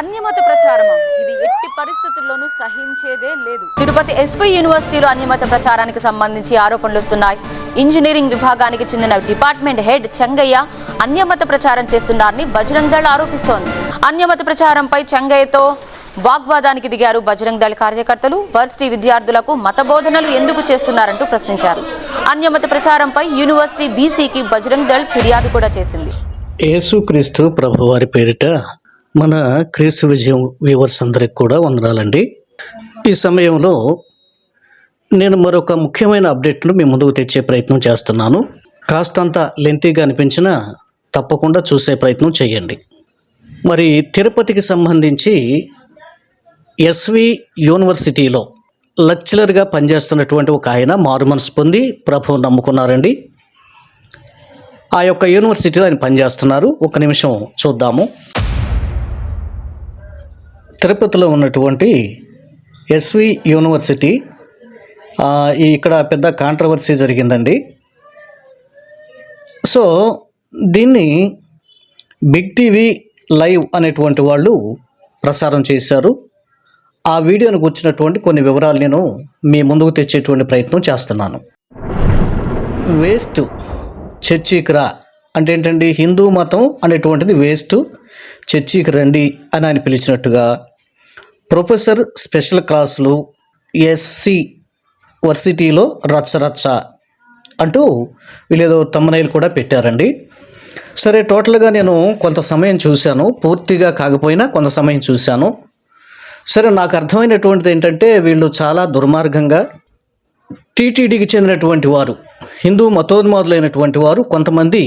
అన్యమత ప్రచారమా? ఇది ఎట్టి పరిస్థితుల్లోనూ సహించేదే లేదు. తిరుపతి ఎస్పీ యూనివర్సిటీలో అన్యమత ప్రచారానికి సంబంధించి ఆరోపణలు వస్తున్నాయి. ఇంజనీరింగ్ విభాగానికి చెందిన డిపార్ట్మెంట్ హెడ్ చెంగయ్య అన్యమత ప్రచారం చేస్తున్నారని బజరంగ్ దళ్ ఆరోపిస్తోంది. అన్యమత ప్రచారంపై చెంగయ్యతో వాగ్వాదానికి దిగారు బజరంగ్ దళ్ కార్యకర్తలు. వర్సిటీ విద్యార్థులకు మత బోధనలు ఎందుకు చేస్తున్నారంటూ ప్రశ్నించారు. అన్యమత ప్రచారంపై యూనివర్సిటీ బీసీకి బజరంగ్ దళ్ ఫిర్యాదు కూడా చేసింది. యేసుక్రీస్తు ప్రభువారి పేరిట మన క్రీస్తు విజయం వ్యూవర్స్ అందరికి కూడా వందనాలండి. ఈ సమయంలో నేను మరొక ముఖ్యమైన అప్డేట్ను మీ ముందుకు తెచ్చే ప్రయత్నం చేస్తున్నాను. కాస్తంత లెంతీగా అనిపించినా తప్పకుండా చూసే ప్రయత్నం చేయండి. మరి తిరుపతికి సంబంధించి ఎస్వి యూనివర్సిటీలో లెక్చరర్గా పనిచేస్తున్నటువంటి ఒక ఆయన మారుమనసు పొంది ప్రభువు నమ్ముకున్నారండి. ఆ యొక్క యూనివర్సిటీలో ఆయన పనిచేస్తున్నారు. ఒక నిమిషం చూద్దాము. తిరుపతిలో ఉన్నటువంటి ఎస్వి యూనివర్సిటీ ఇక్కడ పెద్ద కాంట్రవర్సీ జరిగిందండి. సో దీన్ని బిగ్ టీవీ లైవ్ అనేటువంటి వాళ్ళు ప్రసారం చేశారు. ఆ వీడియోను గుర్చినటువంటి కొన్ని వివరాలు నేను మీ ముందుకు తెచ్చేటువంటి ప్రయత్నం చేస్తున్నాను. వేస్ట్ చర్చికి రా అంటే ఏంటండి? హిందూ మతం అనేటువంటిది వేస్ట్. చర్చికి రండి అని ఆయన పిలిచినట్టుగా ప్రొఫెసర్ స్పెషల్ క్లాసులు ఎస్సి వర్సిటీలో రచ్చ రచ్చ అంటూ వీళ్ళేదో తమ్మనైలు కూడా పెట్టారండి. సరే టోటల్గా నేను కొంత సమయం చూశాను. పూర్తిగా కాకపోయినా కొంత సమయం చూశాను. సరే నాకు అర్థమైనటువంటిది ఏంటంటే వీళ్ళు చాలా దుర్మార్గంగా టీటీడీకి చెందినటువంటి వారు హిందూ మతోన్మాదులైనటువంటి వారు కొంతమంది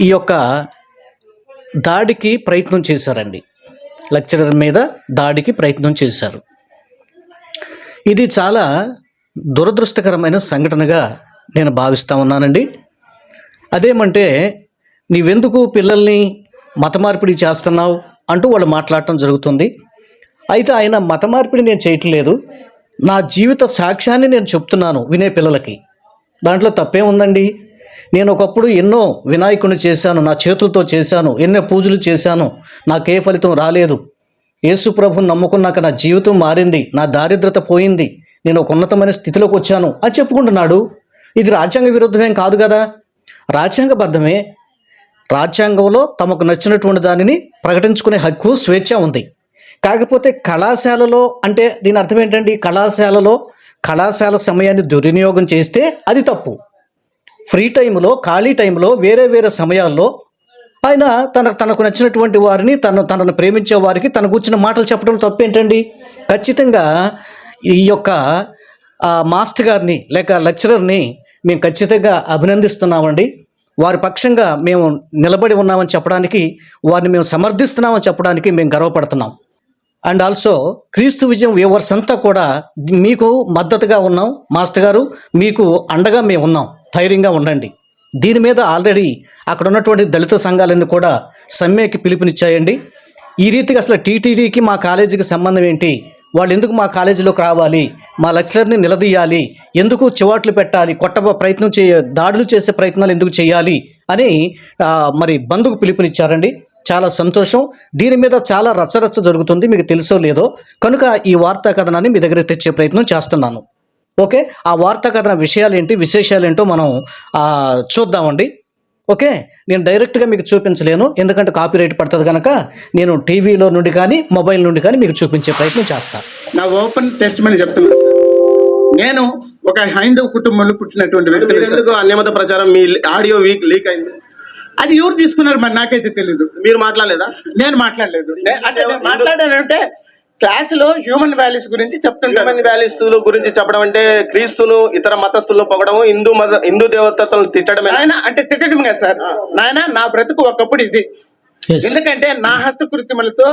ఈ యొక్క దాడికి ప్రయత్నం చేశారండి. లెక్చరర్ మీద దాడికి ప్రయత్నం చేశారు. ఇది చాలా దురదృష్టకరమైన సంఘటనగా నేను భావిస్తూ ఉన్నానండి. అదేమంటే నీవెందుకు పిల్లల్ని మత మార్పిడి చేస్తున్నావు? అంటూ వాళ్ళు మాట్లాడటం జరుగుతుంది. అయితే ఆయన మత మార్పిడి నేను చేయట్లేదు. నా జీవిత సాక్ష్యాన్ని నేను చెప్తున్నాను వినే పిల్లలకి. దాంట్లో తప్పే ఉందండి నేను ఒకప్పుడు ఎన్నో వినాయకుని చేశాను నా చేతులతో చేశాను ఎన్నో పూజలు చేశాను. నాకే ఫలితం రాలేదు. యేసు ప్రభుని నమ్ముకున్నాక నా జీవితం మారింది నా దారిద్రత పోయింది. నేను ఒక ఉన్నతమైన స్థితిలోకి వచ్చాను. అని చెప్పుకుంటున్నాడు ఇది రాజ్యాంగ విరుద్ధమేం కాదు కదా? రాజ్యాంగబద్ధమే రాజ్యాంగంలో తమకు నచ్చినటువంటి దానిని ప్రకటించుకునే హక్కు స్వేచ్ఛ ఉంది. కాకపోతే కళాశాలలో అంటే దీని అర్థం ఏంటండి? కళాశాలలో కళాశాల సమయాన్ని దుర్వినియోగం చేస్తే అది తప్పు. ఫ్రీ టైంలో ఖాళీ టైంలో వేరే వేరే సమయాల్లో ఆయన తన తనకు నచ్చినటువంటి వారిని తను తనను ప్రేమించే వారికి తన కూర్చున్న మాటలు చెప్పడం తప్పేంటండి? ఖచ్చితంగా ఈ యొక్క మాస్టర్ గారిని లేక లెక్చరర్ని మేము ఖచ్చితంగా అభినందిస్తున్నామండి. వారి పక్షంగా మేము నిలబడి ఉన్నామని చెప్పడానికి వారిని మేము సమర్థిస్తున్నామని చెప్పడానికి మేము గర్వపడుతున్నాం. అండ్ ఆల్సో క్రీస్తు విజయం వ్యూవర్స్ అంతా కూడా మీకు మద్దతుగా ఉన్నాం. మాస్టర్ గారు మీకు అండగా మేము ఉన్నాం. ధైర్యంగా ఉండండి. దీని మీద ఆల్రెడీ అక్కడ ఉన్నటువంటి దళిత సంఘాలన్నీ కూడా సమ్మెకి పిలుపునిచ్చాయండి. ఈ రీతికి అసలు టీటీడీకి మా కాలేజీకి సంబంధం ఏంటి? వాళ్ళు ఎందుకు మా కాలేజీలోకి రావాలి? మా లెక్చరర్ని నిలదీయాలి? ఎందుకు చివాట్లు పెట్టాలి? కొట్ట ప్రయత్నం చేయ దాడులు చేసే ప్రయత్నాలు ఎందుకు చేయాలి? అని మరి బంధుకు పిలుపునిచ్చారండి. చాలా సంతోషం. దీని మీద చాలా రచ్చరచ్చ జరుగుతుంది. మీకు తెలుసో లేదో. కనుక ఈ వార్తా కథనాన్ని మీ దగ్గర తెచ్చే ప్రయత్నం చేస్తున్నాను. ఓకే? ఆ వార్తా కథన విషయాలు ఏంటి విశేషాలు ఏంటో మనం ఆ, చూద్దామండి. ఓకే? నేను డైరెక్ట్గా మీకు చూపించలేను. ఎందుకంటే కాపీరైట్ పడుతుంది కనుక నేను టీవీలో నుండి కానీ మొబైల్ నుండి కానీ మీకు చూపించే ప్రయత్నం చేస్తాను నా ఓపెన్ టెస్ట్ మని చెప్తున్నాను. నేను ఒక హైందవ కుటుంబంలో పుట్టినటువంటి వ్యక్తి మీరు ఎందుకు అన్యమత ప్రచారం? మీ ఆడియో వీక్ లీక్ అయింది. అది ఎవరు తీసుకున్నారు మరి నాకైతే తెలీదు. మీరు మాట్లాడలేదా? నేను మాట్లాడలేదు. అంటే మాట్లాడానంటే క్లాసులో హ్యూమన్ వాల్యూస్ గురించి చెప్తుంటాను హ్యూమన్ వాల్యూస్ గురించి చెప్పడం అంటే క్రీస్తును ఇతర మతస్థులను పొగడము హిందూ మత హిందూ దేవతలను తిట్టడమే. నాయన అంటే తిట్టడం కదా సార్ నాయన నా బ్రతుకు ఒకప్పుడు ఇది. ఎందుకంటే నా హస్తకృత్యములతో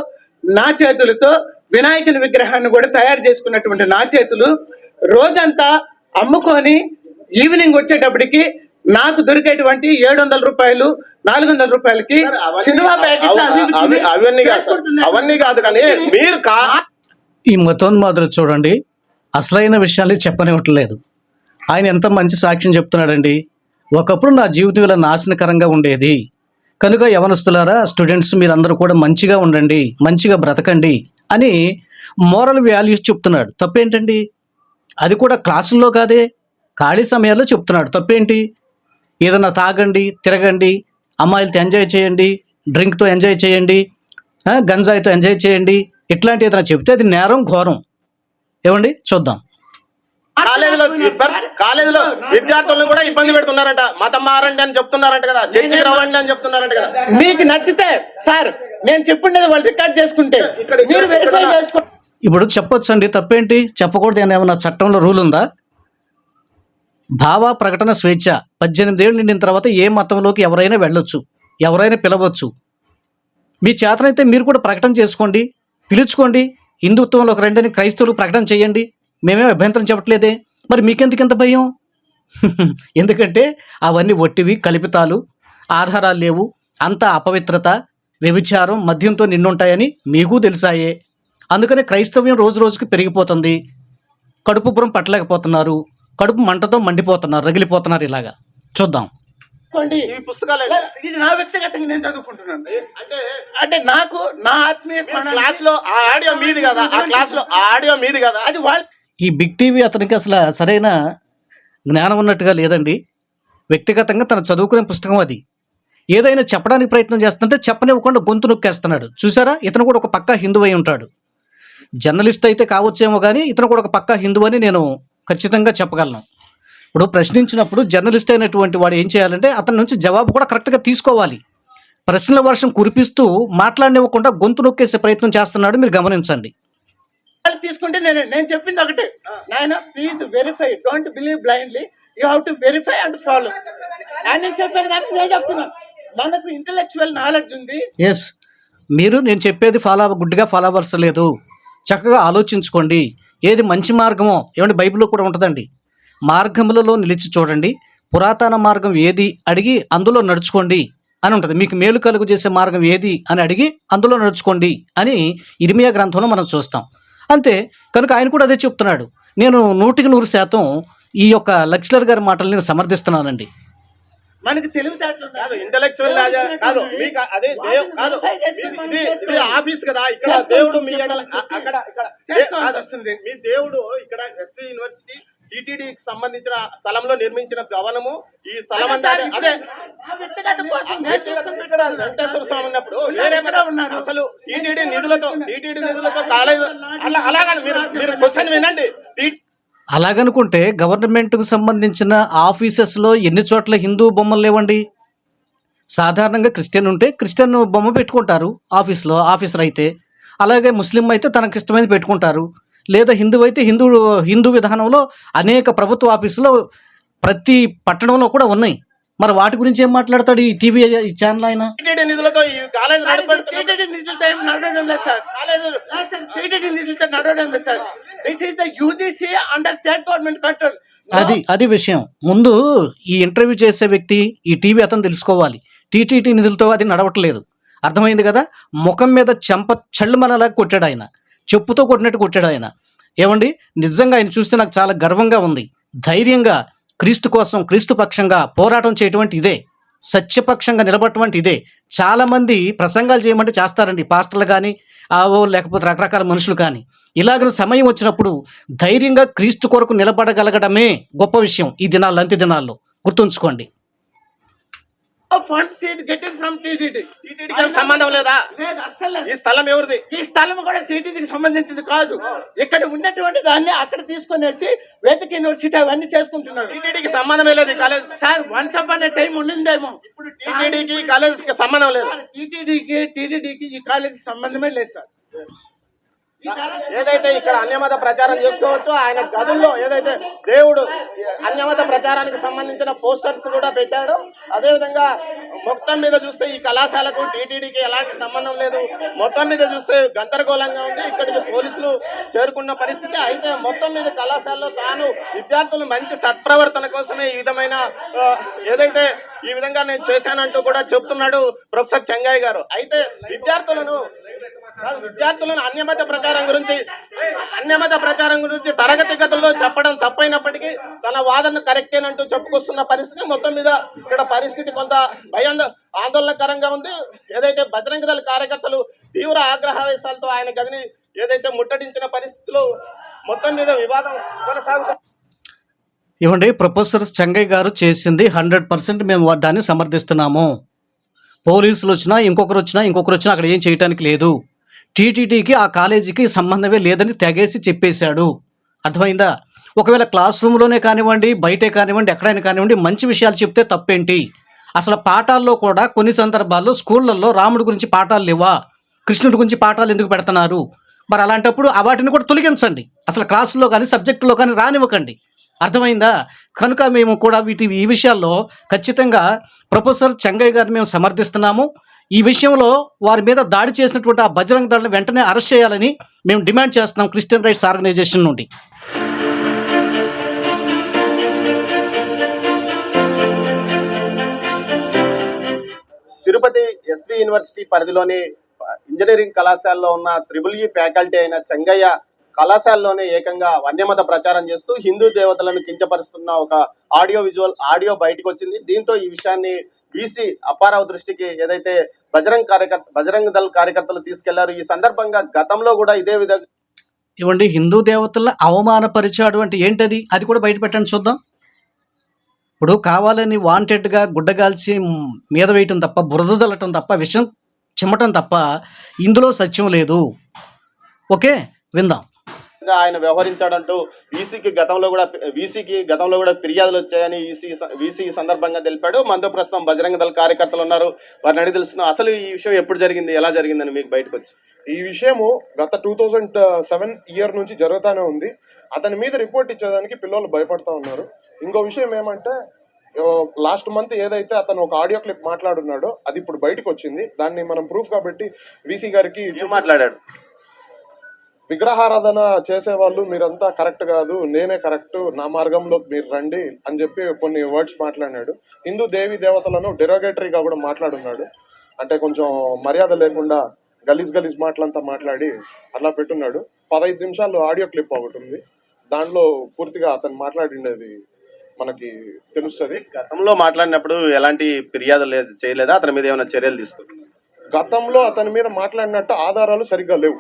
నా చేతులతో వినాయకుని విగ్రహాన్ని కూడా తయారు చేసుకున్నటువంటి నా చేతులు రోజంతా అమ్ముకొని ఈవినింగ్ వచ్చేటప్పటికి నాకు దొరికేటువంటి ఏడు వందల రూపాయలు నాలుగు వందల రూపాయలకి సినిమా అవన్నీ కాదు. అవన్నీ కాదు కానీ మీరు కా ఈ మతోన్మాదులు చూడండి అసలైన విషయాలు చెప్పనివ్వట్లేదు. ఆయన ఎంత మంచి సాక్ష్యం చెప్తున్నాడండి. ఒకప్పుడు నా జీవితం ఇలా నాశనకరంగా ఉండేది. కనుక యవనస్తులారా స్టూడెంట్స్ మీరందరూ కూడా మంచిగా ఉండండి మంచిగా బ్రతకండి అని మోరల్ వాల్యూస్ చెప్తున్నాడు. తప్పేంటండి? అది కూడా క్లాసుల్లో కాదే ఖాళీ సమయాల్లో చెప్తున్నాడు. తప్పేంటి? ఏదైనా తాగండి తిరగండి అమ్మాయిలతో ఎంజాయ్ చేయండి డ్రింక్తో ఎంజాయ్ చేయండి గంజాయితో ఎంజాయ్ చేయండి ఇట్లాంటి ఏదైనా చెప్తే అది నేరం ఘోరం. ఏమండి? చూద్దాం. కాలేజీలో కాలేజీలో విద్యార్థులను కూడా ఇబ్బంది పెడుతున్నారంట. మతం మారండి అని చెప్తున్నారంట కదా. చర్చికి రవ్వండి అని చెప్తున్నారంట కదా. మీకు నచ్చితే సార్ నేను చెప్పుండేది వాళ్ళు రికార్డ్ చేసుకుంటే ఇక్కడ- మీరు వెరిఫై ఇక్కడ- చేసుకో ఇప్పుడు చెప్పొచ్చండి తప్పేంటి? చెప్పకూడదు అని ఏమన్నా చట్టంలో రూల్ ఉందా? భావ ప్రకటన స్వేచ్ఛ. పద్దెనిమిది ఏళ్ళు నిండిన తర్వాత ఏ మతంలోకి ఎవరైనా వెళ్ళొచ్చు ఎవరైనా పిలవచ్చు. మీ చేతనైతే మీరు కూడా ప్రకటన చేసుకోండి పిలుచుకోండి. హిందుత్వంలోకి రండి క్రైస్తవులు ప్రకటన చేయండి. మేమేం అభ్యంతరం చెప్పట్లేదే. మరి మీకెందుకు ఇంత భయం? ఎందుకంటే అవన్నీ ఒట్టివి కల్పితాలు ఆధారాలు లేవు. అంత అపవిత్రత వ్యభిచారం మద్యంతో నిన్నుంటాయని మీకు తెలిసాయే. అందుకనే క్రైస్తవ్యం రోజు రోజుకి పెరిగిపోతుంది. కడుపుపురం పట్టలేకపోతున్నారు. కడుపు మంటతో మండిపోతున్నారు రగిలిపోతున్నారు ఇలాగా. చూద్దాం. ఈ పుస్తకాలు ఇది నా వ్యక్తిగతంగా నేను చదువుకుంటున్నాను అంటే? అంటే నాకు నా ఆత్మీయ ప్రాణానికి- క్లాస్లో ఆ ఆడియో మీది కదా ఆ క్లాస్లో ఆ ఆడియో మీది కదా. అది వాళ్ళ ఈ బిగ్ టీవీ అతనికి అసలు సరైన జ్ఞానం ఉన్నట్టుగా లేదండి. వ్యక్తిగతంగా తను చదువుకునే పుస్తకం అది. ఏదైనా చెప్పడానికి ప్రయత్నం చేస్తుంటే చెప్పనివ్వకుండా గొంతు నొక్కేస్తున్నాడు. చూసారా? ఇతను కూడా ఒక పక్కా హిందువు అయి ఉంటాడు. జర్నలిస్ట్ అయితే కావచ్చేమో కానీ ఇతను కూడా ఒక పక్కా హిందువు అని నేను ఖచ్చితంగా చెప్పగలను. ఇప్పుడు ప్రశ్నించినప్పుడు జర్నలిస్ట్ అయినటువంటి వాడు ఏం చేయాలంటే అతని నుంచి జవాబు కూడా కరెక్ట్గా తీసుకోవాలి. ప్రశ్నల వర్షం కురిపిస్తూ మాట్లాడనివ్వకుండా గొంతు నొక్కేసే ప్రయత్నం చేస్తున్నాడు మీరు గమనించండి. తీసుకుంటే నేను నేను చెప్పింది ఒకటే. నాయన please verify don't believe blindly you have to verify and follow అని నేను చెప్పాను కానీ నేను చెప్తున్నాను మనకు ఇంటలెక్చువల్ నాలెడ్జ్ ఉంది. ఎస్ మీరు నేను చెప్పేది ఫాలో గుడ్డిగా ఫాలో అవ్వాల్సి లేదు. చక్కగా ఆలోచించుకోండి. ఏది మంచి మార్గమో ఏమంటే బైబిల్లో కూడా ఉంటుందండి. మార్గములలో నిలిచి చూడండి. పురాతన మార్గం ఏది అడిగి అందులో నడుచుకోండి అని ఉంటుంది. మీకు మేలు కలుగు చేసే మార్గం ఏది అని అడిగి అందులో నడుచుకోండి అని ఇర్మియా గ్రంథంలో మనం చూస్తాం. అంతే కనుక ఆయన కూడా అదే చెప్తున్నాడు. నేను నూటికి నూరు శాతం ఈ యొక్క లెక్చరర్ గారి మాటలు నేను సమర్థిస్తున్నానండి. మనకి తెలివితేటలు కాదు. ఇంటలెక్చువల్ కాదు మీకు అదే దేవ్ కాదు ఇది ఇది ఆఫీస్ కదా ఇక్కడ దేవుడు మీ అక్కడ ఇక్కడ వస్తుంది. మీ దేవుడు ఇక్కడ ఎస్పీ యూనివర్సిటీ టీటీడీకి సంబంధించిన స్థలంలో నిర్మించిన భవనము ఈ స్థలం అదే ఇక్కడ వెంకటేశ్వర స్వామి ఉన్నప్పుడు ఉన్నారు? అసలు టీటీడీ నిధులతో టీటీడీ నిధులతో కాలేజ్ అలా అలాగని మీరు మీరు క్వశ్చన్ వినండి అలాగనుకుంటే గవర్నమెంట్కు సంబంధించిన ఆఫీసెస్లో ఎన్ని చోట్ల హిందూ బొమ్మలు లేవండి? సాధారణంగా క్రిస్టియన్ ఉంటే క్రిస్టియన్ బొమ్మ పెట్టుకుంటారు ఆఫీస్లో ఆఫీసర్ అయితే. అలాగే ముస్లిం అయితే తనకి ఇష్టమైనది పెట్టుకుంటారు. లేదా హిందూ అయితే హిందూ హిందూ విధానంలో అనేక ప్రభుత్వ ఆఫీసులో ప్రతి పట్టణంలో కూడా ఉన్నాయి. మరి వాటి గురించి ఏం మాట్లాడతాడు ఈ టీవీ ఛానల్ ఆయన? టీటీడీ నిధులతో కాలేజ్ లేదు సార్. కాలేజ్ నిధులతో నడవడం లేదు sir. This is the UGC under state government control అది అది విషయం. ముందు ఈ ఇంటర్వ్యూ చేసే వ్యక్తి ఈ టీవీ అతను తెలుసుకోవాలి. టీటీటీ నిధులతో అది నడవట్లేదు. అర్థమైంది కదా? ముఖం మీద చెంప చల్లుమనలాగా కొట్టాడు ఆయన. చెప్పుతో కొట్టినట్టు కొట్టాడు ఆయన. ఏమండి? నిజంగా ఆయన చూస్తే నాకు చాలా గర్వంగా ఉంది. ధైర్యంగా క్రీస్తు కోసం క్రీస్తు పక్షంగా పోరాటం చేయటువంటి ఇదే. సత్యపక్షంగా నిలబడటువంటి ఇదే. చాలామంది ప్రసంగాలు చేయమంటే చేస్తారండి. పాస్టర్లు కానీ ఆవో లేకపోతే రకరకాల మనుషులు కానీ. ఇలాగ సమయం వచ్చినప్పుడు ధైర్యంగా క్రీస్తు కొరకు నిలబడగలగడమే గొప్ప విషయం ఈ దినాల్లో అంత్య దినాల్లో గుర్తుంచుకోండి. Fund seat getting from TTD సంబంధం లేదా లేదు అస్సలు లేదు. ఈ స్థలం ఎవరిది ఈ స్థలం కూడా టీటీడీకి సంబంధించింది కాదు ఇక్కడ ఉన్నటువంటి దాన్ని అక్కడ తీసుకొనేసి వేదిక యూనివర్సిటీ అవన్నీ చేసుకుంటున్నారు టీటీడీకి సంబంధమే లేదు కాలేజ్ సార్ వన్స్ అప్ అనే టైం ఉండిందేమో ఇప్పుడు టీటీడీకి కాలేజ్ సంబంధం లేదు టీటీడీకి టీటీడీకి ఈ కాలేజీ సంబంధమే లేదు సార్ ఏదైతే ఇక్కడ అన్యమత ప్రచారం చేసుకోవచ్చు ఆయన గదుల్లో ఏదైతే దేవుడు అన్యమత ప్రచారానికి సంబంధించిన పోస్టర్స్ కూడా పెట్టాడు అదే విధంగా మొత్తం మీద చూస్తే ఈ కళాశాలకు టీటీడీకి ఎలాంటి సంబంధం లేదు. మొత్తం మీద చూస్తే గందరగోళంగా ఉంది. ఇక్కడికి పోలీసులు చేరుకున్న పరిస్థితి. అయితే మొత్తం మీద కళాశాలలో తాను విద్యార్థులు మంచి సత్ప్రవర్తన కోసమే ఈ విధమైన ఏదైతే ఈ విధంగా నేను చేశానంటూ కూడా చెప్తున్నాడు ప్రొఫెసర్ చెంగాయ్ గారు. అయితే విద్యార్థులను విద్యార్థులను అన్యమత ప్రచారం గురించి అన్యమత ప్రచారం గురించి తరగతి గదుల్లో చెప్పడం తప్పైనప్పటికీ తన వాదన కరెక్టేనంటూ చెప్పుకొస్తున్న పరిస్థితి మొత్తం మీద ఇక్కడ పరిస్థితి కొంత భయం ఆందోళనకరంగా ఉంది. ఏదైతే బజరంగ దళ కార్యకర్తలు తీవ్ర ఆగ్రహావేశాలతో ఆయన గదిని ఏదైతే ముట్టడించిన పరిస్థితులు మొత్తం మీద వివాదం కొనసాగుతుంది ఇవ్వండి ప్రొఫెసర్ చెంగయ్య గారు చేసింది హండ్రెడ్ పర్సెంట్ మేము దాన్ని సమర్థిస్తున్నాము. పోలీసులు వచ్చినా ఇంకొకరు వచ్చినా ఇంకొకరు వచ్చినా అక్కడ ఏం చేయటానికి లేదు. టీటీడీకి ఆ కాలేజీకి సంబంధమే లేదని తెగేసి చెప్పేశాడు. అర్థమైందా? ఒకవేళ క్లాస్ రూమ్లోనే కానివ్వండి బయటే కానివ్వండి ఎక్కడైనా కానివ్వండి మంచి విషయాలు చెప్తే తప్పేంటి? అసలు పాఠాల్లో కూడా కొన్ని సందర్భాల్లో స్కూళ్ళల్లో రాముడి గురించి పాఠాలు లేవా? కృష్ణుడి గురించి పాఠాలు ఎందుకు పెడుతున్నారు? మరి అలాంటప్పుడు ఆ వాటిని కూడా తొలగించండి. అసలు క్లాసుల్లో కానీ సబ్జెక్టులో కానీ రానివ్వకండి. అర్థమైందా? కనుక మేము కూడా వీటి ఈ విషయాల్లో ఖచ్చితంగా ప్రొఫెసర్ చెంగయ్య గారిని మేము సమర్థిస్తున్నాము. ఈ విషయంలో వారి మీద దాడి చేసినటువంటి ఆ బజరంగ దళని వెంటనే అరెస్ట్ చేయాలని మేము డిమాండ్ చేస్తున్నాం క్రిస్టియన్ రైట్స్ ఆర్గనైజేషన్ నుండి. తిరుపతి ఎస్వి యూనివర్సిటీ పరిధిలోని ఇంజనీరింగ్ కళాశాలలో ఉన్న త్రిబుల్ ఈ ఫ్యాకల్టీ అయిన చెంగయ్య కళాశాలలోనే ఏకంగా వన్యమత ప్రచారం చేస్తూ హిందూ దేవతలను కించపరుస్తున్న ఒక ఆడియో విజువల్ ఆడియో బయటకు వచ్చింది. దీంతో ఈ విషయాన్ని బీసీ అప్పారావు దృష్టికి ఏదైతే బజరంగ్ కార్యకర్త బజరంగ్ దళ్ కార్యకర్తలు తీసుకెళ్ళారు ఈ సందర్భంగా గతంలో కూడా ఇదే విధంగా ఇవ్వండి హిందూ దేవతలను అవమానపరిచాడు అంటే ఏంటది? అది కూడా బయట పెట్టండి చూద్దాం. ఇప్పుడు కావాలని వాంటెడ్గా గుడ్డగాల్చి మీద వేయటం తప్ప బురద జల్లటం తప్ప విషం చిమ్మటం తప్ప ఇందులో సత్యం లేదు. ఓకే? విందాం. ఆయన వ్యవహరించాడంటూ వీసీకి గతంలో కూడా వీసీకి గతంలో కూడా ఫిర్యాదులు వచ్చాయని ఈసీ వీసీ సందర్భంగా తెలిపాడు. మనతో ప్రస్తుతం బజరంగ దళ కార్యకర్తలు ఉన్నారు. వారిని అడిగి తెలుస్తున్నాం అసలు ఈ విషయం ఎప్పుడు జరిగింది? ఎలా జరిగిందని మీకు బయటకు వచ్చి. ఈ విషయము గత టూ థౌజండ్ సెవెన్ ఇయర్ నుంచి జరుగుతానే ఉంది. అతని మీద రిపోర్ట్ ఇచ్చేదానికి పిల్లలు భయపడతా ఉన్నారు. ఇంకో విషయం ఏమంటే లాస్ట్ మంత్ ఏదైతే అతను ఒక ఆడియో క్లిప్ మాట్లాడున్నాడో అది ఇప్పుడు బయటకు వచ్చింది. దాన్ని మనం ప్రూఫ్ కాబట్టి వీసీ గారికి మాట్లాడాడు? విగ్రహారాధన చేసే వాళ్ళు మీరంతా కరెక్ట్ కాదు నేనే కరెక్ట్ నా మార్గంలో మీరు రండి అని చెప్పి కొన్ని వర్డ్స్ మాట్లాడినాడు. హిందూ దేవి దేవతలను డెరోగేటరీగా కూడా మాట్లాడున్నాడు. అంటే కొంచెం మర్యాద లేకుండా గలీజ్ గలీజ్ మాటలంతా మాట్లాడి అట్లా పెట్టున్నాడు. పదహైదు నిమిషాలు ఆడియో క్లిప్ ఒకటి ఉంది. దాంట్లో పూర్తిగా అతను మాట్లాడిండేది మనకి తెలుస్తుంది. గతంలో మాట్లాడినప్పుడు ఎలాంటి ఫిర్యాదు లేదు చేయలేదా? అతని మీద ఏమైనా చర్యలు తీసుకున్నారు గతంలో అతని మీద మాట్లాడినట్టు ఆధారాలు సరిగ్గా లేవు.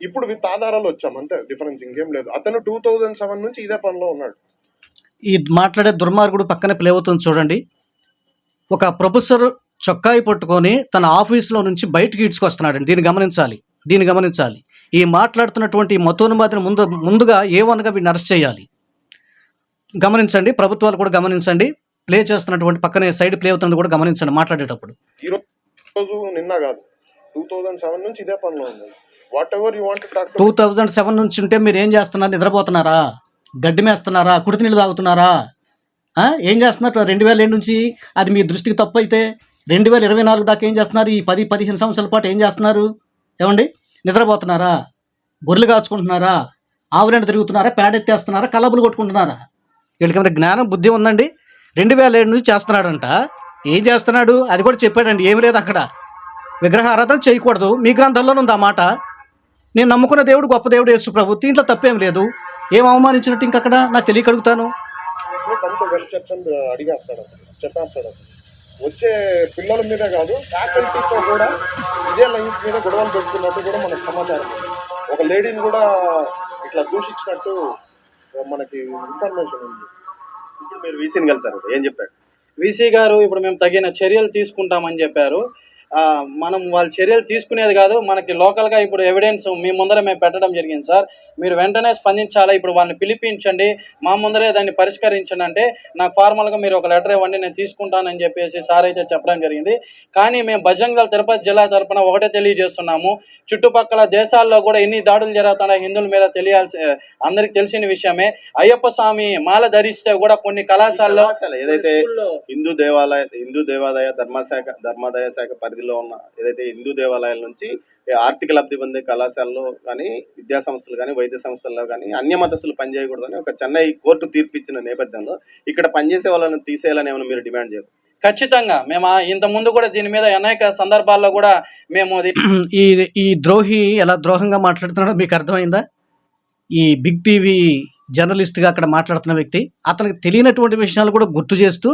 ఇప్పుడు విత్ ఆధారాలు వచ్చాం అంతే. డిఫరెన్స్ ఇంకేం లేదు. అతను టూ థౌజండ్ సెవెన్ నుంచి ఇదే పనిలో ఉన్నాడు. ఈ మాట్లాడే దుర్మార్గుడు పక్కన ప్లే అవుతుంది చూడండి. ఒక ప్రొఫెసర్ చొక్కాయి పట్టుకొని తన ఆఫీస్లో నుంచి బయటకు ఈడ్చుకొస్తున్నాడండి. దీన్ని గమనించాలి. దీన్ని గమనించాలి. ఈ మాట్లాడుతున్నటువంటి ఈ మతోన్మాదిని ముందు ముందుగా ఏ వన్గా వీడిని అరెస్ట్ చేయాలి. గమనించండి. ప్రభుత్వాలు కూడా గమనించండి. ప్లే చేస్తున్నటువంటి పక్కనే సైడ్ ప్లే అవుతున్నది కూడా గమనించండి మాట్లాడేటప్పుడు. ఈ రోజు నిన్న కాదు. టూ థౌజండ్ సెవెన్ నుంచి ఇదే పనిలో ఉంది whatever you want talk two thousand seven నుంచి ఉంటే మీరు ఏం చేస్తున్నారు? నిద్రపోతున్నారా? గడ్డి మేస్తున్నారా? కుడితి నీళ్ళు తాగుతున్నారా? ఏం చేస్తున్నారు? రెండు వేల ఏడు నుంచి అది మీ దృష్టికి తప్పు అయితే రెండు వేల ఇరవై నాలుగు దాకా ఏం చేస్తున్నారు? ఈ పది పదిహేను సంవత్సరాల పాటు ఏం చేస్తున్నారు? ఏమండి? నిద్రపోతున్నారా? గొర్రెలు కాచుకుంటున్నారా? ఆవులంట తిరుగుతున్నారా? పేడెత్తేస్తున్నారా కలబులు కొట్టుకుంటున్నారా? వీళ్ళకి జ్ఞానం బుద్ధి ఉందండి? రెండు వేల ఏడు నుంచి చేస్తున్నాడంట. ఏం చేస్తున్నాడు? అది కూడా చెప్పాడండి. ఏమి లేదు అక్కడ. విగ్రహ ఆరాధన చేయకూడదు. మీ గ్రంథంలోనే ఉంది ఆ మాట. నేను నమ్ముకున్న దేవుడు గొప్ప దేవుడు యేసు ప్రభు దీంట్లో తప్పేం లేదు. ఏం అవమానించినట్టు ఇంకక్కడ నాకు తెలియక అడుగుతాను. అడిగేస్తాడు. చెప్పేస్తాడు. వచ్చే పిల్లల మీద కాదు ఫ్యాకల్టీతో కూడా ఇదే లైన్స్ మీద గొడవలు పెట్టుకున్నట్టు కూడా మనకు సమాచారం ఒక లేడీని కూడా ఇట్లా దూషించినట్టు మనకి ఇన్ఫర్మేషన్ ఉంది. ఇప్పుడు మీరు వీసీని కలిసారు ఏం చెప్పాడు వీసీ గారు ఇప్పుడు మేము తగిన చర్యలు తీసుకుంటామని చెప్పారు. మనం వాళ్ళ చర్యలు తీసుకునేది కాదు మనకి లోకల్గా ఇప్పుడు ఎవిడెన్స్ మీ ముందర మేము పెట్టడం జరిగింది సార్. మీరు వెంటనే స్పందించాలా? ఇప్పుడు వాళ్ళని పిలిపించండి మా ముందరే దాన్ని పరిష్కరించండి అంటే నాకు ఫార్మల్గా మీరు ఒక లెటర్ ఇవ్వండి నేను తీసుకుంటానని చెప్పేసి సార్ అయితే చెప్పడం జరిగింది. కానీ మేము బజరంగల్ తిరుపతి జిల్లా తరపున ఒకటే తెలియజేస్తున్నాము. చుట్టుపక్కల దేశాల్లో కూడా ఎన్ని దాడులు జరుగుతున్నాయి హిందువుల మీద తెలియాల్సి అందరికి తెలిసిన విషయమే. అయ్యప్ప స్వామి మాల ధరిస్తే కూడా కొన్ని కళాశాలలో కళాశాల ఏదైతే హిందూ దేవాలయ హిందూ దేవాదాయ ధర్మశాఖ ధర్మాదాయ శాఖ పరిధిలో ఉన్న ఏదైతే హిందూ దేవాలయాల నుంచి ఈ ఆర్థిక లబ్ధి పొందే కళాశాలలో కానీ విద్యా సంస్థలు కానీ వైద్య సంస్థల్లో కానీ అన్య మతస్థులు పనిచేయకూడదని ఒక చెన్నై కోర్టు తీర్పు ఇచ్చిన నేపథ్యంలో ఇక్కడ పనిచేసే వాళ్ళని తీసేయాలని ఏమైనా మీరు డిమాండ్ చేయరు? ఖచ్చితంగా. మేము ఇంత ముందు కూడా దీని మీద అనేక సందర్భాల్లో కూడా మేము ఈ ఈ ద్రోహి ఎలా ద్రోహంగా మాట్లాడుతున్నాడో మీకు అర్థమైందా? ఈ బిగ్ టీవీ జర్నలిస్ట్గా అక్కడ మాట్లాడుతున్న వ్యక్తి అతనికి తెలియనటువంటి విషయాలు కూడా గుర్తు చేస్తూ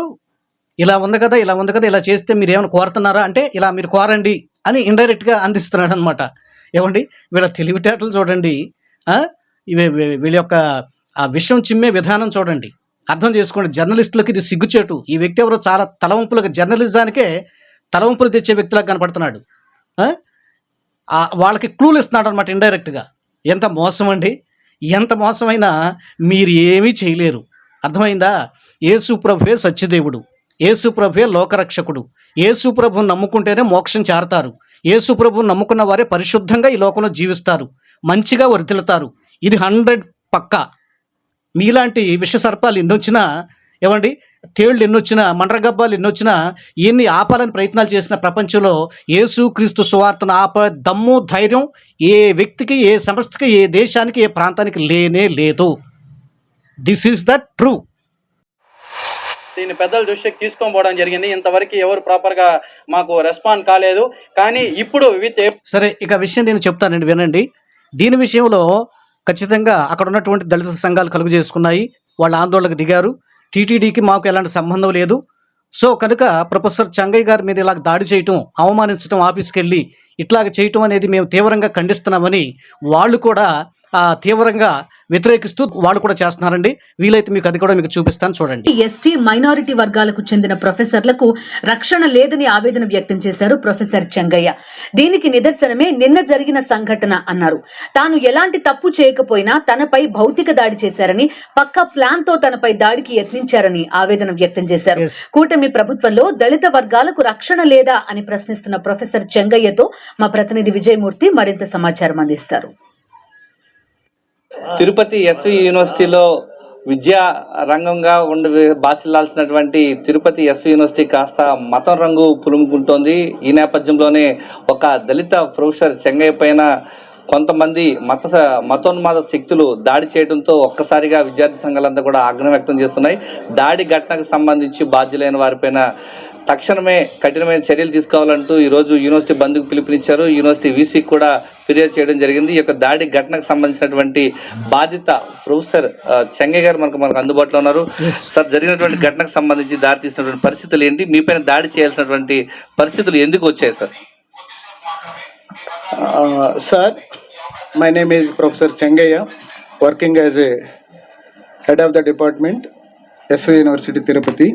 ఇలా ఉంది కదా ఇలా ఉంది కదా ఇలా చేస్తే మీరు ఏమైనా కోరుతున్నారా? అంటే ఇలా మీరు కోరండి అని ఇండైరెక్ట్గా అందిస్తున్నాడు అనమాట ఏమండి? వీళ్ళ తెలివితేటలు చూడండి. ఇవి వీళ్ళ యొక్క ఆ విషయం చిమ్మే విధానం చూడండి. అర్థం చేసుకోండి. జర్నలిస్టులకు ఇది సిగ్గుచేటు. ఈ వ్యక్తి ఎవరో చాలా తలవంపులకు జర్నలిజానికే తలవంపులు తెచ్చే వ్యక్తిలా కనపడుతున్నాడు. వాళ్ళకి క్లూలు ఇస్తున్నాడు అనమాట ఇండైరెక్ట్గా ఎంత మోసం అండి? ఎంత మోసమైనా మీరు ఏమీ చేయలేరు. అర్థమైందా? యేసు ప్రభువే సత్యదేవుడు. యేసు లోకరక్షకుడు. యేసు నమ్ముకుంటేనే మోక్షం చేరతారు. యేసు నమ్ముకున్న వారే పరిశుద్ధంగా ఈ లోకంలో జీవిస్తారు. మంచిగా వర్తిల్లుతారు ఇది హండ్రెడ్ పక్కా. మీలాంటి విష సర్పాలు ఎన్నొచ్చినా ఏమండి? తేళ్ళు ఎన్నొచ్చినా మండ్రగబ్బాలు ఎన్నొచ్చినా ఎన్ని ఆపాలని ప్రయత్నాలు చేసిన ప్రపంచంలో యేసు క్రీస్తు సువార్తను ఆప దమ్ము ధైర్యం ఏ వ్యక్తికి ఏ సంస్థకి ఏ దేశానికి ఏ ప్రాంతానికి లేనే లేదు. దిస్ ఈస్ ద ట్రూ దీన్ని పెద్దల దృష్టికి తీసుకొని పోవడం జరిగింది. ఇంతవరకు ఎవరు ప్రాపర్గా మాకు రెస్పాండ్ కాలేదు. కానీ ఇప్పుడు విత్ సరే ఇక విషయం నేను చెప్తానండి వినండి. దీని విషయంలో ఖచ్చితంగా అక్కడ ఉన్నటువంటి దళిత సంఘాలు కలుగు చేసుకున్నాయి. వాళ్ళ ఆందోళనకు దిగారు. టీటీడీకి మాకు ఎలాంటి సంబంధం లేదు. సో కనుక ప్రొఫెసర్ చంగయ్య గారి మీద ఇలా దాడి చేయటం అవమానించడం ఆఫీస్కి వెళ్ళి ఇట్లాగ చేయటం అనేది మేము తీవ్రంగా ఖండిస్తున్నామని వాళ్ళు కూడా తీవ్రంగా వ్యతిరేకిస్తూ వాళ్ళు కూడా చేస్తున్నారండి. వీలైతే మీకు అది కూడా మీకు చూపిస్తాను. చూడండి. ఎస్టీ మైనారిటీ వర్గాలకు చెందిన ప్రొఫెసర్లకు రక్షణ లేదని ఆవేదన వ్యక్తం చేశారు ప్రొఫెసర్ చెంగయ్య. దీనికి నిదర్శనమే నిన్న జరిగిన సంఘటన అన్నారు. తాను ఎలాంటి తప్పు చేయకపోయినా తనపై భౌతిక దాడి చేశారని పక్క ప్లాన్తో తనపై దాడికి యత్నించారని ఆవేదన వ్యక్తం చేశారు. కూటమి ప్రభుత్వంలో దళిత వర్గాలకు రక్షణ లేదా అని ప్రశ్నిస్తున్న ప్రొఫెసర్ చెంగయ్యతో మా ప్రతినిధి విజయమూర్తి మరింత సమాచారం అందిస్తారు. తిరుపతి ఎస్వి యూనివర్సిటీలో విద్యా రంగంగా ఉండి బాసిల్లాల్సినటువంటి తిరుపతి ఎస్వి యూనివర్సిటీ కాస్త మతం రంగు పులుముకుంటోంది. ఈ నేపథ్యంలోనే ఒక దళిత ప్రొఫెసర్ చెంగయ్య పైన కొంతమంది మత మతోన్మాద శక్తులు దాడి చేయడంతో ఒక్కసారిగా విద్యార్థి సంఘాలంతా కూడా ఆగ్రహం వ్యక్తం చేస్తున్నాయి. దాడి ఘటనకు సంబంధించి బాధ్యులైన వారిపైన తక్షణమే కఠినమైన చర్యలు తీసుకోవాలంటూ ఈ రోజు యూనివర్సిటీ బంద్కు పిలుపునిచ్చారు. యూనివర్సిటీ వీసీకి కూడా ఫిర్యాదు చేయడం జరిగింది. ఈ యొక్క దాడి ఘటనకు సంబంధించినటువంటి బాధిత ప్రొఫెసర్ చెంగయ్య గారు మనకు మనకు అందుబాటులో ఉన్నారు. సార్ జరిగినటువంటి ఘటనకు సంబంధించి దారి తీసినటువంటి పరిస్థితులు ఏంటి? మీపైన దాడి చేయాల్సినటువంటి పరిస్థితులు ఎందుకు వచ్చాయి sir? sir, my name is Professor Chengaya, working as a head of the department, SV University Tirupati.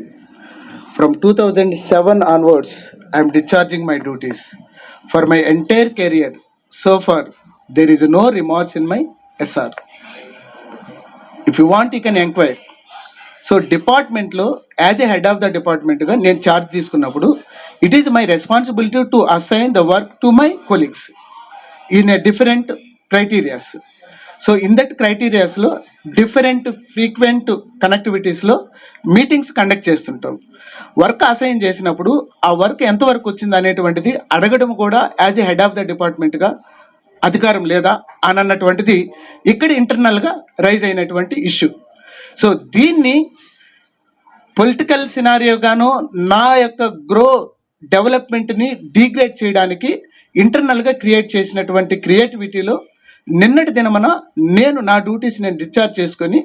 From 2007 onwards, I am discharging my duties. For my entire career, so far, there is no remorse in my SR. If you want you can enquire so డిపార్ట్మెంట్లో as a head of the డిపార్ట్మెంట్గా నేను charge తీసుకున్నప్పుడు it is my responsibility to assign the work to my colleagues in a different criterias so in that క్రైటీరియాస్లో different frequent కనెక్టివిటీస్లో meetings conduct చేస్తుంటాం. Work assign చేసినప్పుడు ఆ work ఎంతవరకు వచ్చింది అనేటువంటిది అడగడం కూడా as a head of the డిపార్ట్మెంట్గా అధికారం లేదా అని అన్నటువంటిది ఇక్కడ ఇంటర్నల్గా రైజ్ అయినటువంటి ఇష్యూ సో దీన్ని పొలిటికల్ సినారియోగాను నా యొక్క గ్రో డెవలప్మెంట్ని డీగ్రేడ్ చేయడానికి ఇంటర్నల్గా క్రియేట్ చేసినటువంటి క్రియేటివిటీలో నిన్నటి దినమన నేను నా డ్యూటీస్ నేను డిశ్చార్జ్ చేసుకొని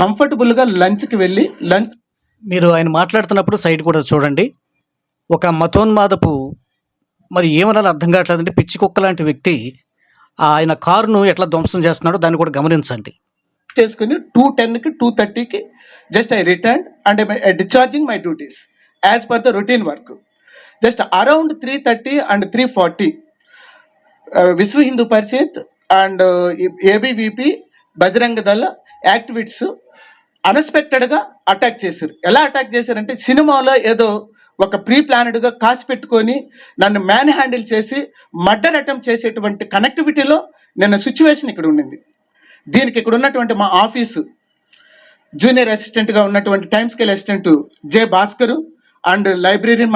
కంఫర్టబుల్గా లంచ్కి వెళ్ళి లంచ్ మీరు ఆయన మాట్లాడుతున్నప్పుడు సైడ్ కూడా చూడండి. ఒక మతోన్మాదపు మరి ఏమనాలో అర్థం కావట్లేదంటే పిచ్చి కుక్క లాంటి వ్యక్తి ఆయన కారును ఎట్లా ధ్వంసం చేస్తున్నాడో దాన్ని కూడా గమనించండి. చేసుకుని టూ టెన్కి టూ థర్టీకి just I return and discharging my duties as per the routine work just around three thirty and three forty Vishwa Hindu Parishad and ABVP Bajrang Dal activists అన్ఎక్స్పెక్టెడ్గా అటాక్ చేశారు. ఎలా అటాక్ చేశారంటే సినిమాలో ఏదో ఒక pre ప్లానెడ్గా కాసి పెట్టుకొని నన్ను మ్యాన్ హ్యాండిల్ చేసి మర్డర్ అటెంప్ట్ చేసేటువంటి కనెక్టివిటీలో నిన్న సిచ్యువేషన్ ఇక్కడ ఉండింది. దీనికి ఇక్కడ ఉన్నటువంటి మా ఆఫీసు జూనియర్ అసిస్టెంట్గా ఉన్నటువంటి time scale assistant J Bhaskar and library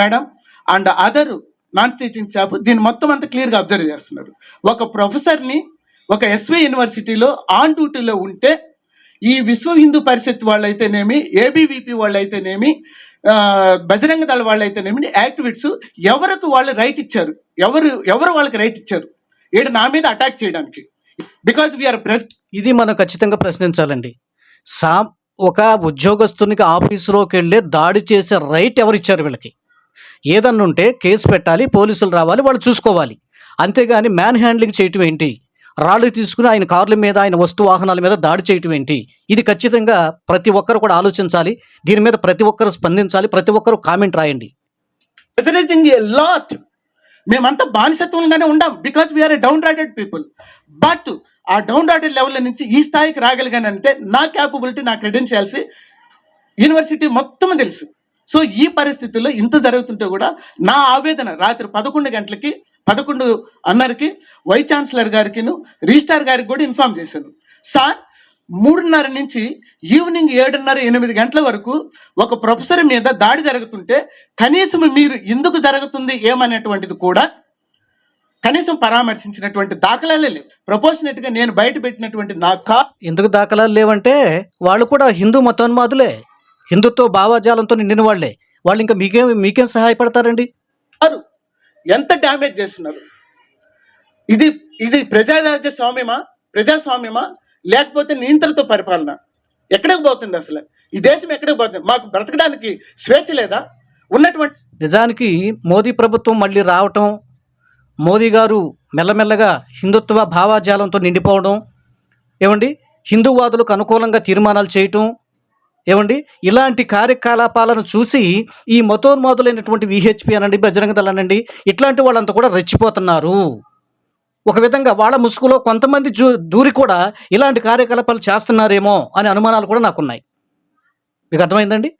madam and other non teaching staff దీన్ని మొత్తం అంతా క్లియర్గా అబ్జర్వ్ చేస్తున్నారు ఒక ప్రొఫెసర్ని ఒక ఎస్వి యూనివర్సిటీలో ఆన్ డ్యూటీలో ఉంటే ఈ విశ్వ హిందూ పరిషత్ వాళ్ళైతేనేమి ఏబీవీపీ వాళ్ళైతేనేమి బజరంగ దళ వాళ్ళైతేనేమి యాక్టివిట్స్ ఎవరికి వాళ్ళు రైట్ ఇచ్చారు? ఎవరు ఎవరు వాళ్ళకి రైట్ ఇచ్చారు? ఈడు నా మీద అటాక్ చేయడానికి. బికాస్ వీఆర్ ప్రెస్ ఇది మనం ఖచ్చితంగా ప్రశ్నించాలండి. సా ఒక ఉద్యోగస్తునికి ఆఫీసులోకి వెళ్ళి దాడి చేసే రైట్ ఎవరిచ్చారు వీళ్ళకి? ఏదన్నా ఉంటే కేసు పెట్టాలి పోలీసులు రావాలి వాళ్ళు చూసుకోవాలి. అంతేగాని మ్యాన్ హ్యాండ్లింగ్ చేయటం ఏంటి? రాళ్ళు తీసుకుని ఆయన కార్ల మీద ఆయన వస్తు వాహనాల మీద దాడి చేయటం ఏంటి? ఇది ఖచ్చితంగా ప్రతి ఒక్కరు కూడా ఆలోచించాలి. దీని మీద ప్రతి ఒక్కరు స్పందించాలి ప్రతి ఒక్కరు కామెంట్ రాయండి. లాట్ మేమంతా బానిసత్వంగానే ఉండాం because we are down rated people but ఆ డౌన్ రాటెడ్ లెవెల్ నుంచి ఈ స్థాయికి రాగలిగానంటే నా క్యాపబిలిటీ నా క్రెడెన్షియల్స్ యూనివర్సిటీ మొత్తం తెలుసు. సో ఈ పరిస్థితుల్లో ఇంత జరుగుతుంటే కూడా నా ఆవేదన రాత్రి పదకొండు గంటలకి పదకొండు అన్నరకి వైస్ ఛాన్సలర్ గారికి రిజిస్టార్ గారికి కూడా ఇన్ఫార్మ్ చేశాను. సార్ మూడున్నర నుంచి ఈవినింగ్ ఏడున్నర ఎనిమిది గంటల వరకు ఒక ప్రొఫెసర్ మీద దాడి జరుగుతుంటే కనీసం మీరు ఎందుకు జరుగుతుంది ఏమనేటువంటిది కూడా కనీసం పరామర్శించినటువంటి దాఖలాలే లేవు. ప్రపోర్షనేట్గా నేను బయట పెట్టినటువంటి నా కా ఎందుకు దాఖలాలు లేవంటే వాళ్ళు కూడా హిందూ మతోన్మాదులే. హిందుత్వ భావాజాలంతో నిండిన వాళ్ళే. వాళ్ళు ఇంకా మీకేం మీకేం సహాయపడతారండి? ఎంత డ్యామేజ్ చేస్తున్నారు? ఇది ఇది ప్రజారాజ్య స్వామ్యమా? ప్రజాస్వామ్యమా? లేకపోతే నియంత్రణతో పరిపాలన? ఎక్కడికి పోతుంది అసలు? ఈ దేశం ఎక్కడికి పోతుంది? మాకు బ్రతకడానికి స్వేచ్ఛ లేదా? ఉన్నటువంటి నిజానికి మోదీ ప్రభుత్వం మళ్ళీ రావటం మోదీ గారు మెల్లమెల్లగా హిందుత్వ భావాజాలంతో నిండిపోవడం ఏమండి? హిందూవాదులకు అనుకూలంగా తీర్మానాలు చేయటం ఏమండి? ఇలాంటి కార్యకలాపాలను చూసి ఈ మతోన్మాదులైనటువంటి విహెచ్పి అనండి బజరంగ దళ అనండి ఇట్లాంటి వాళ్ళంతా కూడా రెచ్చిపోతున్నారు. ఒక విధంగా వాళ్ళ ముసుగులో కొంతమంది జూ దూరి కూడా ఇలాంటి కార్యకలాపాలు చేస్తున్నారేమో అనే అనుమానాలు కూడా నాకున్నాయి. మీకు అర్థమైందండి?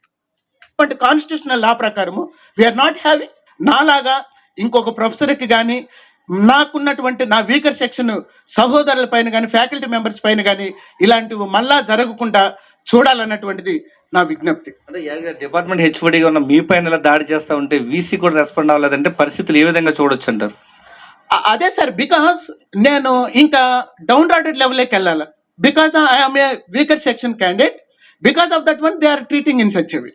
కాన్స్టిట్యూషనల్ లా ప్రకారము వీఆర్ నాట్ హ్యావింగ్ నాలాగా ఇంకొక ప్రొఫెసర్కి కానీ నాకున్నటువంటి నా వీకర్ సెక్షన్ సహోదరుల పైన కానీ ఫ్యాకల్టీ మెంబర్స్ పైన కానీ ఇలాంటివి మళ్ళా జరగకుండా చూడాలన్నటువంటిది నా విజ్ఞప్తి. అంటే డిపార్ట్మెంట్ హెచ్ఓడిగా ఉన్న మీ పైన దాడి చేస్తా ఉంటే వీసీ కూడా రెస్పాండ్ అవ్వలేదంటే పరిస్థితులు ఏ విధంగా చూడొచ్చు అంటారు? అదే సార్ బికాస్ నేను ఇంకా డౌన్ రాటెడ్ లెవెల్కి వెళ్ళాలి because I'm a weaker section candidate because of that one they are treating in such way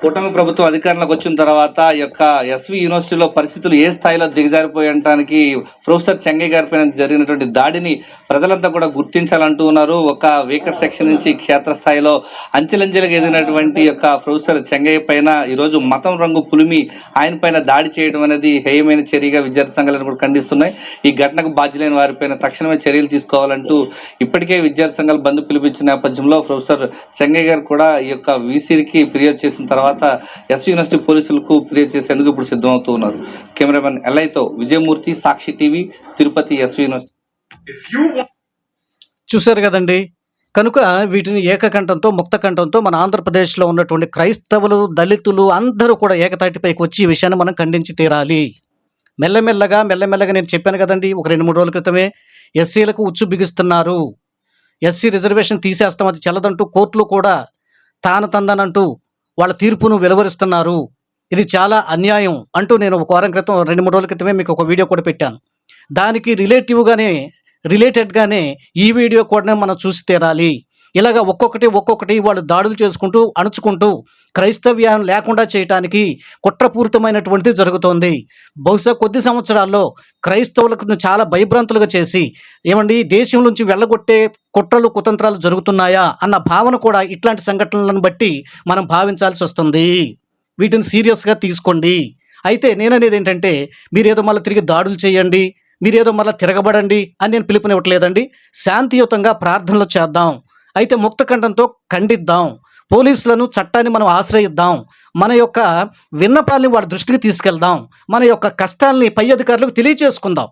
కూటమి ప్రభుత్వం అధికారంలోకి వచ్చిన తర్వాత ఈ యొక్క ఎస్వి యూనివర్సిటీలో పరిస్థితులు ఏ స్థాయిలో దిగజారిపోయటానికి ప్రొఫెసర్ చెంగయ్య గారి పైన జరిగినటువంటి దాడిని ప్రజలంతా కూడా గుర్తించాలంటూ ఉన్నారు. ఒక వీకర్ సెక్షన్ నుంచి క్షేత్రస్థాయిలో అంచెలంచెలుగా ఎదిగినటువంటి యొక్క ప్రొఫెసర్ చెంగయ్య పైన ఈరోజు మతం రంగు పులిమి ఆయన పైన దాడి చేయడం అనేది హేయమైన చర్యగా విద్యార్థి సంఘాలను కూడా ఖండిస్తున్నాయి. ఈ ఘటనకు బాధ్యులైన వారిపైన తక్షణమే చర్యలు తీసుకోవాలంటూ ఇప్పటికే విద్యార్థి సంఘాలు బంద్ పిలిపించిన నేపథ్యంలో ప్రొఫెసర్ చెంగయ్య గారు కూడా ఈ యొక్క వీసీకి ఫిర్యాదు చేసిన తర్వాత ఎస్ యూనివర్సిటీ పోలీసులకు ఫిర్యాదు చేసేందుకు ఇప్పుడు సిద్ధమవుతూ ఉన్నారు. Cameraman ఎల్ఐతో Vijayamurthy Sakshi TV Tirupati S university. చూశారు కదండి? కనుక వీటిని ఏకకంఠంతో ముక్తకంఠంతో మన ఆంధ్రప్రదేశ్లో ఉన్నటువంటి క్రైస్తవులు దళితులు అందరూ కూడా ఏకతాటిపైకి వచ్చి ఈ విషయాన్ని మనం ఖండించి తీరాలి. మెల్లమెల్లగా మెల్లమెల్లగా నేను చెప్పాను కదండి ఒక రెండు మూడు రోజుల క్రితమే ఎస్సీలకు ఉచ్చు బిగిస్తున్నారు. ఎస్సీ రిజర్వేషన్ తీసేస్తాం అది చెల్లదంటూ కోర్టులు కూడా తాను తందనంటూ వాళ్ళ తీర్పును వెలువరిస్తున్నారు. ఇది చాలా అన్యాయం అంటూ నేను ఒక వారం క్రితం రెండు మూడు రోజుల క్రితమే మీకు ఒక వీడియో కూడా పెట్టాను. దానికి రిలేటివ్గానే రిలేటెడ్గానే ఈ వీడియో కూడా మనం చూసి తీరాలి. ఇలాగ ఒక్కొక్కటి ఒక్కొక్కటి వాళ్ళు దాడులు చేసుకుంటూ అణుచుకుంటూ క్రైస్తవ్యాన్ని లేకుండా చేయటానికి కుట్రపూరితమైనటువంటిది జరుగుతోంది. బహుశా కొద్ది సంవత్సరాల్లో క్రైస్తవులకు చాలా భయభ్రాంతులుగా చేసి ఏమండి దేశం నుంచి వెళ్ళగొట్టే కుట్రలు కుతంత్రాలు జరుగుతున్నాయా అన్న భావన కూడా ఇట్లాంటి సంఘటనలను బట్టి మనం భావించాల్సి వస్తుంది. వీటిని సీరియస్గా తీసుకోండి. అయితే నేననేది ఏంటంటే మీరేదో మళ్ళీ తిరిగి దాడులు చేయండి మీరేదో మళ్ళీ తిరగబడండి అని నేను పిలుపునివ్వట్లేదండి. శాంతియుతంగా ప్రార్థనలు చేద్దాం. అయితే ముక్తకంఠంతో ఖండిద్దాం. పోలీసులను చట్టాన్ని మనం ఆశ్రయిద్దాం. మన యొక్క విన్నపాల్ని వాడి దృష్టికి తీసుకెళ్దాం. మన యొక్క కష్టాల్ని పై అధికారులకు తెలియచేసుకుందాం.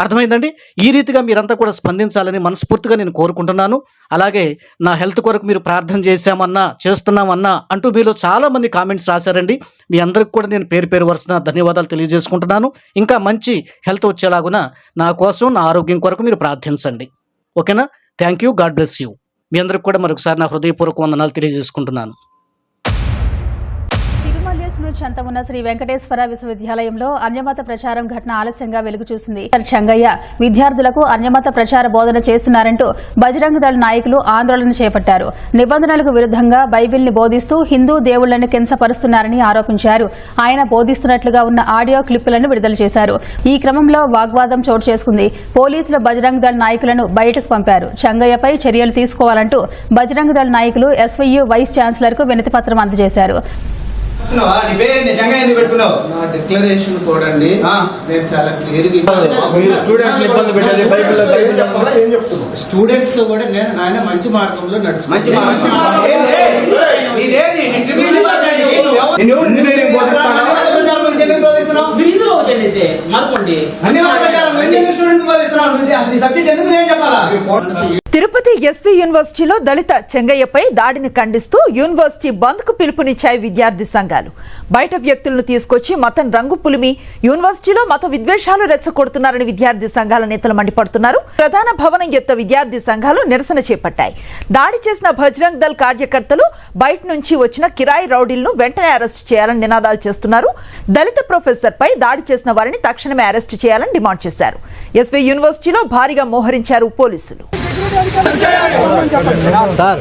అర్థమైందండి? ఈ రీతిగా మీరంతా కూడా స్పందించాలని మనస్ఫూర్తిగా నేను కోరుకుంటున్నాను. అలాగే నా హెల్త్ కొరకు మీరు ప్రార్థన చేశామన్నా చేస్తున్నామన్నా అంటూ మీలో చాలామంది కామెంట్స్ రాశారండి. మీ అందరికి కూడా నేను పేరు పేరు వరుసన ధన్యవాదాలు తెలియజేసుకుంటున్నాను. ఇంకా మంచి హెల్త్ వచ్చేలాగున నా కోసం నా ఆరోగ్యం కొరకు మీరు ప్రార్థించండి. ఓకేనా? Thank you. God bless you. మీ అందరికి కూడా మరొకసారి నా హృదయపూర్వక వందనాలు తెలియజేసుకుంటున్నాను. చెంత ఉన్న శ్రీ వెంకటేశ్వర విశ్వవిద్యాలయంలో అన్యమత ప్రచారం ఘటన ఆలస్యంగా వెలుగుచూసింది. చెంగయ్య విద్యార్థులకు అన్యమత ప్రచార బోధన చేస్తున్నారంటూ బజరంగ దళ నాయకులు ఆందోళన చేపట్టారు. నిబంధనలకు విరుద్ధంగా బైబిల్ని బోధిస్తూ హిందూ దేవుళ్ళను కించపరుస్తున్నారని ఆరోపించారు. ఆయన బోధిస్తున్నట్లుగా ఉన్న ఆడియో క్లిప్పులను విడుదల చేశారు. ఈ క్రమంలో వాగ్వాదం చోటు చేసుకుంది. పోలీసులు బజరంగ దళ నాయకులను బయటకు పంపారు. చెంగయ్యపై చర్యలు తీసుకోవాలంటూ బజరంగ దళ నాయకులు ఎస్వైయు వైస్ ఛాన్సలర్కు వినతిపత్రం అందజేశారు. పెట్టుకున్నావా? నీ పేరు నిజంగా ఎందుకు పెట్టుకున్నావు? నా డిక్లరేషన్ కూడా అండి ఆ. నేను చాలా క్లియర్ మీరు స్టూడెంట్స్ స్టూడెంట్స్తో కూడా నేను ఆయన మంచి మార్గంలో నడుచుకుంటాను మంచి బోధిస్తావు? అన్ని స్టూడెంట్ బోధిస్తున్నావు. అసలు సబ్జెక్ట్ ఎందుకు నేను చెప్పాలా. తిరుపతి ఎస్వి యూనివర్సిటీలో దళిత చెంగయ్యపై దాడిని ఖండిస్తూ యూనివర్సిటీ బంద్కు పిలుపునిచ్చాయి విద్యార్థి సంఘాలు. బయట వ్యక్తులను తీసుకొచ్చి మతం రంగు పులిమి యూనివర్సిటీలో మత విద్వేషాలు రెచ్చగొడుతున్నారని విద్యార్థి సంఘాల నేతలు మండిపడుతున్నారు. ప్రధాన భవనం ఎత్త విద్యార్థి సంఘాలు నిరసన చేపట్టాయి. దాడి చేసిన భజరంగ్ దళ్ కార్యకర్తలు బయట నుంచి వచ్చిన కిరాయి రౌడీలను వెంటనే అరెస్టు చేయాలని నినాదాలు చేస్తున్నారు. దళిత ప్రొఫెసర్పై దాడి చేసిన వారిని తక్షణమే అరెస్టు చేయాలని డిమాండ్ చేశారు. ఎస్వి యూనివర్సిటీలో భారీగా మోహరించారు పోలీసులు. স্যার